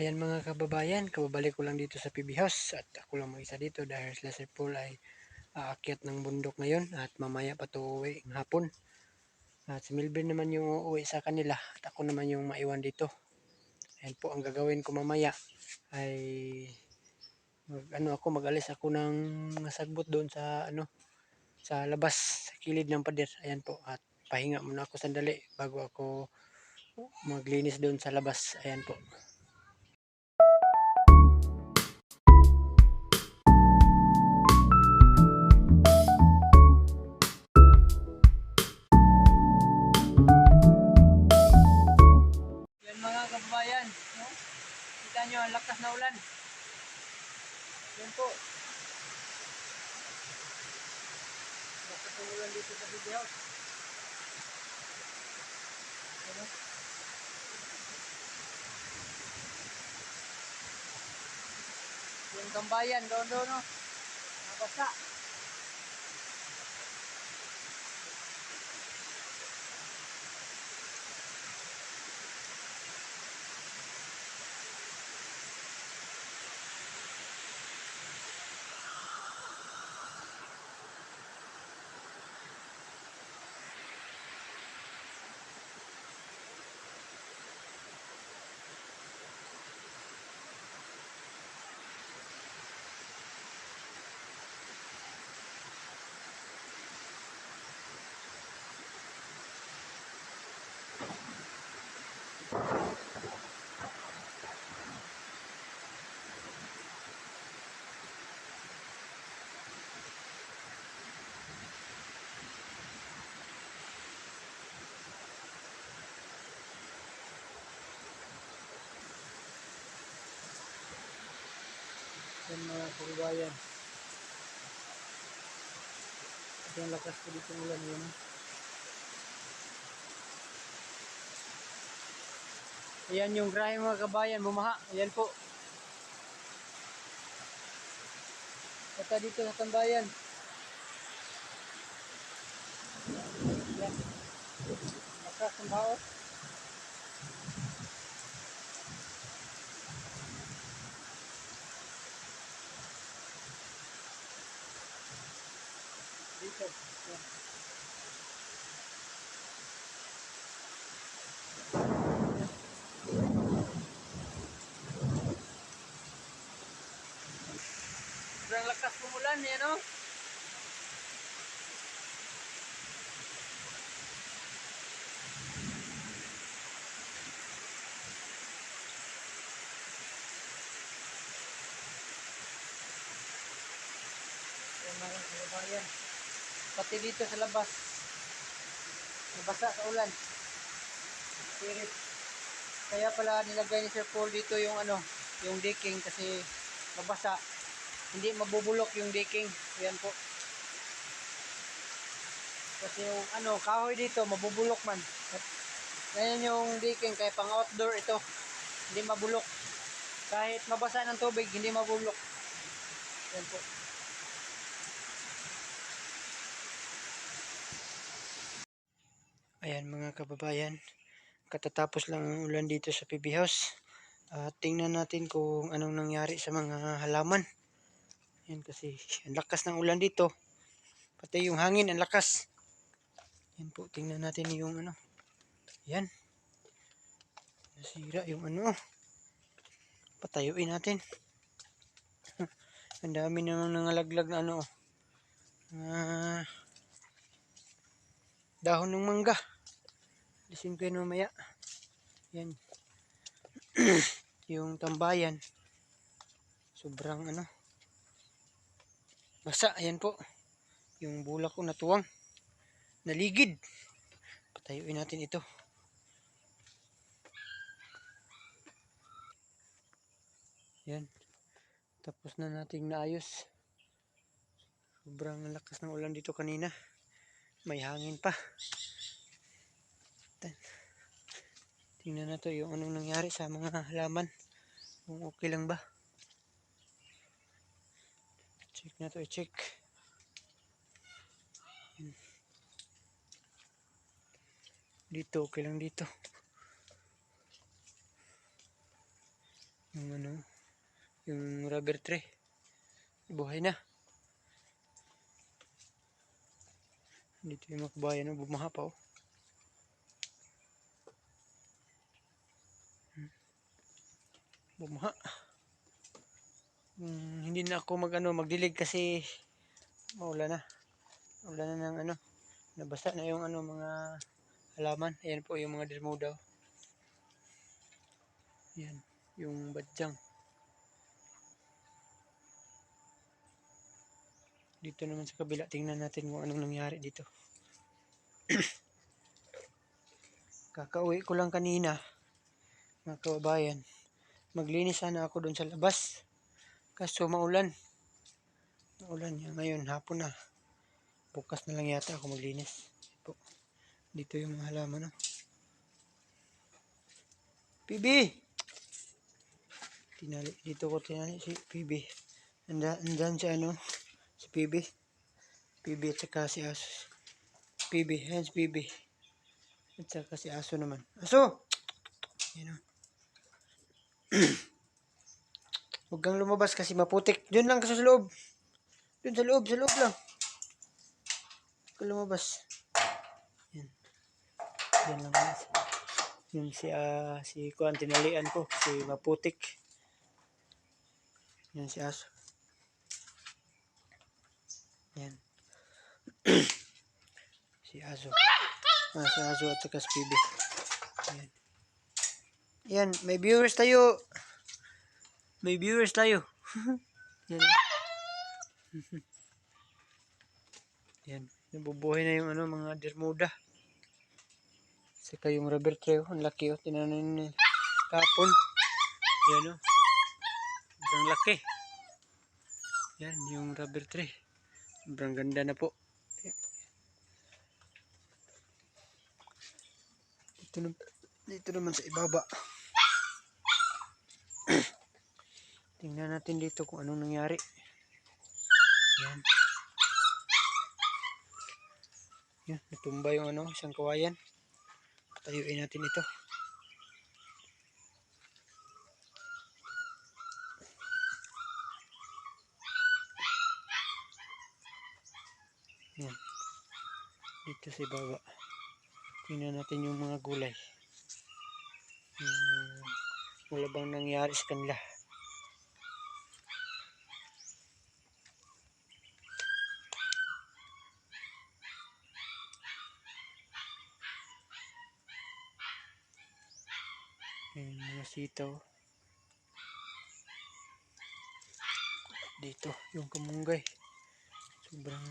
Ayan mga kababayan, kababalik ko lang dito sa PB House at ako lang mag-isa dito dahil sila Sir Paul ay aakyat ng bundok ngayon at mamaya pa to uwi ng hapon. At si Milvin naman yung uuwi sa kanila at ako naman yung maiwan dito. Ayan po ang gagawin ko mamaya ay mag, ano ako mag-alis ako ng sagbot doon sa ano sa labas sa kilid ng pader. Ayan po at pahinga muna ako sandali bago ako maglinis doon sa labas. Ayan po. Yung gambayan doon doon no. Nabasa. Yan mga kababayan. Ito yung lakas ko dito ng ulan yun. Ayan yung grahe mga kabayan, bumaha. Ayan po. Kata dito sa tambayan. Ayan. Lakas ng bao. Sobrang lakas kumulan eh, no? Yan mga kababayan. Pati dito sa labas. Nabasa sa ulan. Spirit. Kaya pala nilagay ni Sir Paul dito yung ano, yung decking kasi mabasa hindi mabubulok yung decking. Yan po. Kasi yung ano, kahoy dito, mabubulok man. At ganyan yung decking, kaya pang outdoor ito. Hindi mabulok. Kahit mabasa ng tubig, hindi mabulok. Yan po. Ayan mga kababayan. Katatapos lang ang ulan dito sa PB House. At tingnan natin kung anong nangyari sa mga halaman. Yan kasi ang lakas ng ulan dito. Pati yung hangin ang lakas. Yan po, tingnan natin yung ano. Yan. Nasira yung ano. Patayuin natin. ang dami namang nangalaglag na ano. Ah, dahon ng mangga. Lisin ko yun mamaya. Yan. yung tambayan. Sobrang ano. Basa, ayan po. Yung bulak ko natuwang. Naligid. Patayuin natin ito. Yan. Tapos na nating naayos. Sobrang lakas ng ulan dito kanina. May hangin pa. Tan- Tingnan na to yung anong nangyari sa mga halaman. Kung okay lang ba. Check na to, check. Yan. Dito, okay lang dito. Yung rubber tree. Buhay na. Dito yung no? bumaha pa oh. Bumaha. Hmm, hindi na ako mag ano, magdilig kasi maulan na. Maulan na ng ano. Nabasa na yung ano mga halaman. Ayan po yung mga dirmudaw. Yan, yung badyang. Dito naman sa kabila, tingnan natin kung anong nangyari dito. Kakauwi ko lang kanina, mga kababayan. Maglinis sana ako doon sa labas. Kaso maulan. Maulan yan. Ngayon, hapon na. Bukas na lang yata ako maglinis. Po. Dito yung mga halaman. No? PB! Tinali, dito ko tinali si PB. Anda, andyan si ano, si PB. PB at saka si Aso. PB, si PB. At saka si Aso naman. Aso! Yan o. Huwag kang lumabas kasi maputik. Doon lang ka sa loob. Doon sa loob, sa loob lang. Huwag kang lumabas. Yan. Yan lang. Yun si, ah, si Kuan tinalian ko. Si Maputik. Yan si Aso. Yan. si Aso. Ah, si Aso at saka si Bibi. Yan. Yan, may viewers tayo. May viewers tayo. Yan. Yan. Nabubuhay na yung ano, mga dermuda. Saka yung rubber tree, oh, ang laki oh. Tinanan ni kapon. Yan oh. Sobrang laki. Yan, yung rubber tree. Sobrang ganda na po. Dito, dito naman sa ibaba. Tingnan natin dito kung anong nangyari. Yan. Yan, natumba yung ano, isang kawayan. Tayuin natin ito. Yan. Dito sa baba. Tingnan natin yung mga gulay. Hmm, wala bang nangyari sa kanila. Sitaw. Dito, yung kamunggay. Sobrang...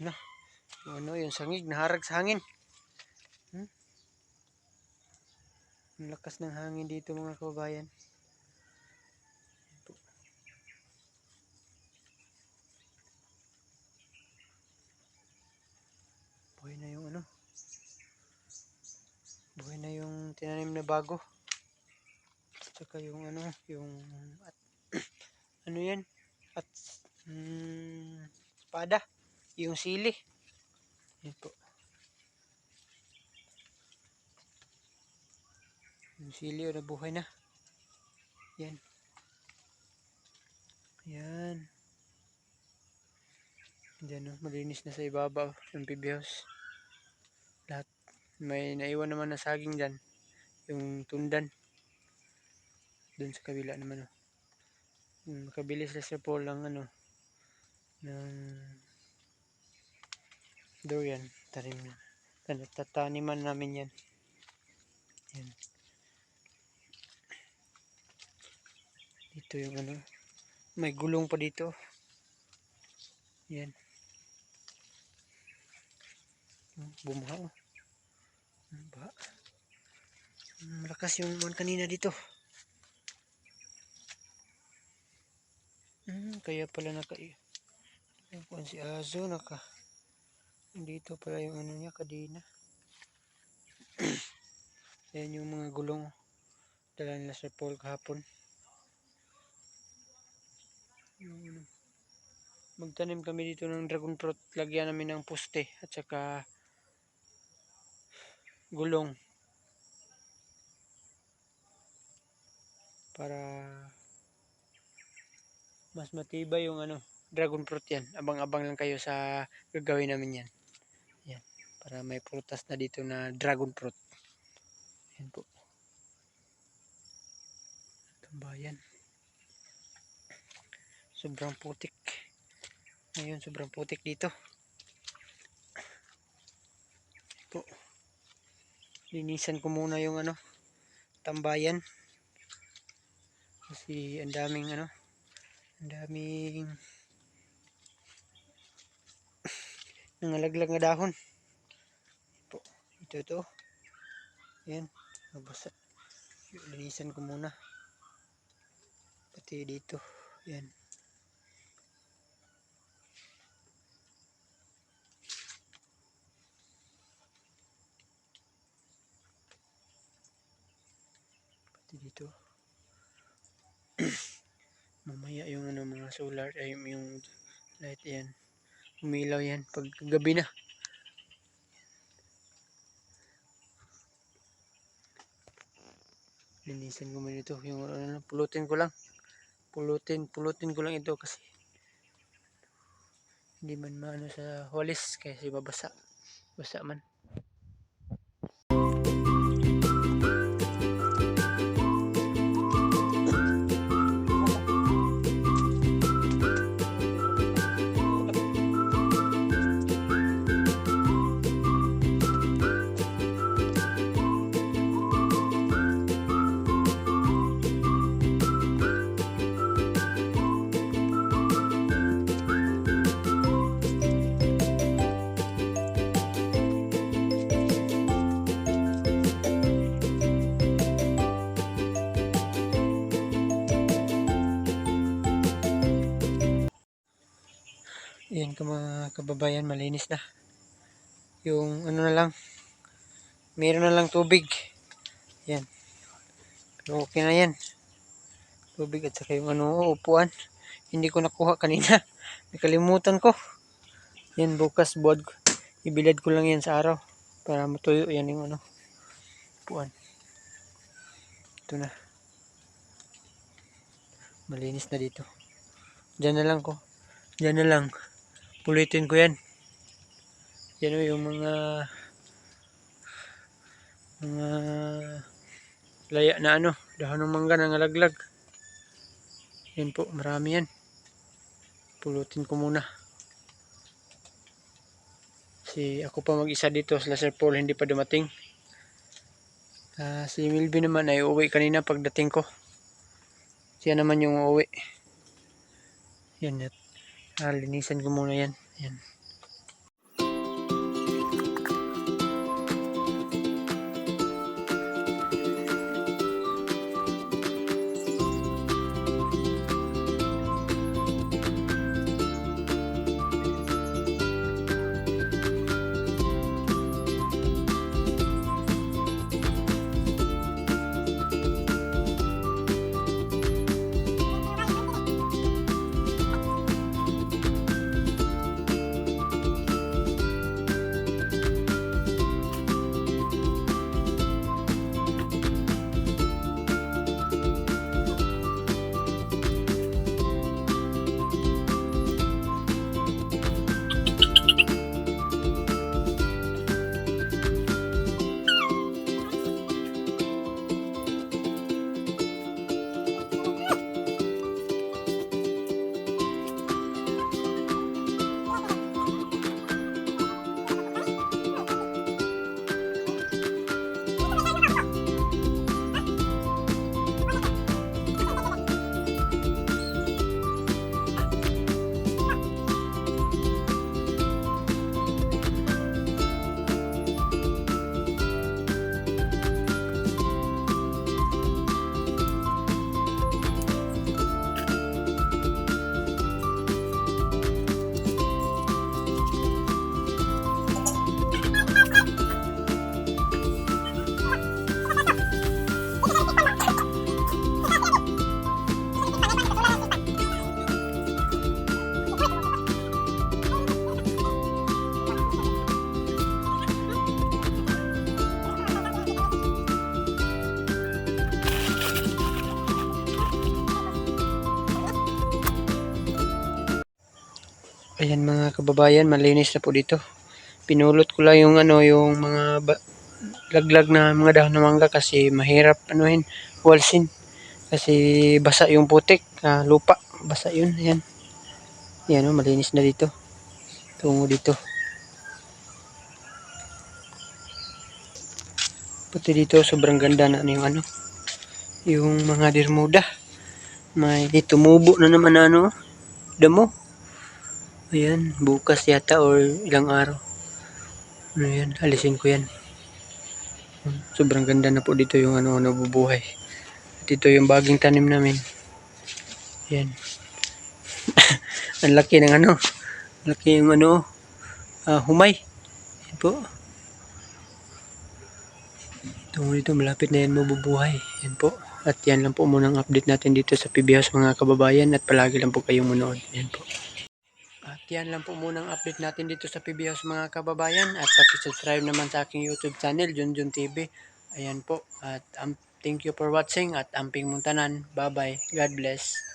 Na, ano, yung sangig, naharag sa hangin. Hmm? Ang lakas ng hangin dito mga kababayan. Buhay na yung ano. Buhay na yung tinanim na bago. Tsaka yung ano, yung at, ano yan? At mm, espada. Yung sili. Yan po. Yung sili o nabuhay na. Yan. Yan. Diyan o, malinis na sa ibabaw yung PB house. Lahat. May naiwan naman na saging dyan. Yung tundan. Doon sa kabila naman o. Hmm, makabili sila sa Paul ng ano ng durian tanim na Tan- tataniman namin yan. Yan. Dito yung ano may gulong pa dito. Yan. Bumaha oh. Hmm, malakas yung man kanina dito. Hmm, kaya pala naka yung kung si Azo naka dito pala yung ano niya kadina yan yung mga gulong. Dala nila sa Paul kahapon. Yung ano. Magtanim kami dito ng dragon fruit. Lagyan namin ng poste at saka gulong para mas matibay yung ano, dragon fruit yan. Abang-abang lang kayo sa gagawin namin yan. Yan. Para may prutas na dito na dragon fruit. Yan po. Tambayan. Sobrang putik. Ngayon, sobrang putik dito. Po. Linisan ko muna yung ano, tambayan. Kasi ang daming ano, ang daming nangalaglag na dahon. Po, ito to. Yan, nabasa. Linisan ko muna. Pati dito. Yan. Pati dito. Mamaya yung ano mga solar ay yung light yan. Umilaw yan pag gabi na. Linisan ko muna ito. Yung ano, pulutin ko lang. Pulutin, pulutin ko lang ito kasi hindi man maano sa walis kasi babasa. Basa man. Ka mga kababayan, malinis na. Yung ano na lang, meron na lang tubig. Yan. Pero okay na yan. Tubig at saka yung ano, upuan. Hindi ko nakuha kanina. Nakalimutan ko. Yan bukas buwad ko. Ibilad ko lang yan sa araw. Para matuyo yan yung ano, upuan. Ito na. Malinis na dito. Diyan na lang ko. Diyan na lang. Pulitin ko yan. Yan o yung mga mga laya na ano, dahon ng mangga na nalaglag. Yan po, marami yan. Pulutin ko muna. Si ako pa mag-isa dito sa Sir Paul hindi pa dumating. Ah, si Milby naman ay uuwi kanina pagdating ko. Siya naman yung uuwi. Yan, yan. Ah, ko muna yan. Yan. Ayan mga kababayan, malinis na po dito. Pinulot ko lang yung ano, yung mga laglag na mga dahon ng mangga kasi mahirap anuhin, walsin. Kasi basa yung putik, ah, lupa, basa yun. Ayan. Ayan o, malinis na dito. Tungo dito. Pati dito, sobrang ganda na yung ano, yung mga dirmuda. May tumubo na naman na ano, damo. Ayan, bukas yata or ilang araw. Ano yan, alisin ko yan. Sobrang ganda na po dito yung ano, nabubuhay. Dito yung baging tanim namin. Yan. Ang laki ng ano, laki yung ano, ah, humay. Yan po. Tungo dito, malapit na yan mabubuhay. Yan po. At yan lang po muna ang update natin dito sa PB House mga kababayan at palagi lang po kayong munood. Yan po. Yan lang po muna ang update natin dito sa PB House mga kababayan at pati-subscribe naman sa aking YouTube channel, Junjun TV. Ayan po. At um, thank you for watching at amping muntanan. Bye-bye. God bless.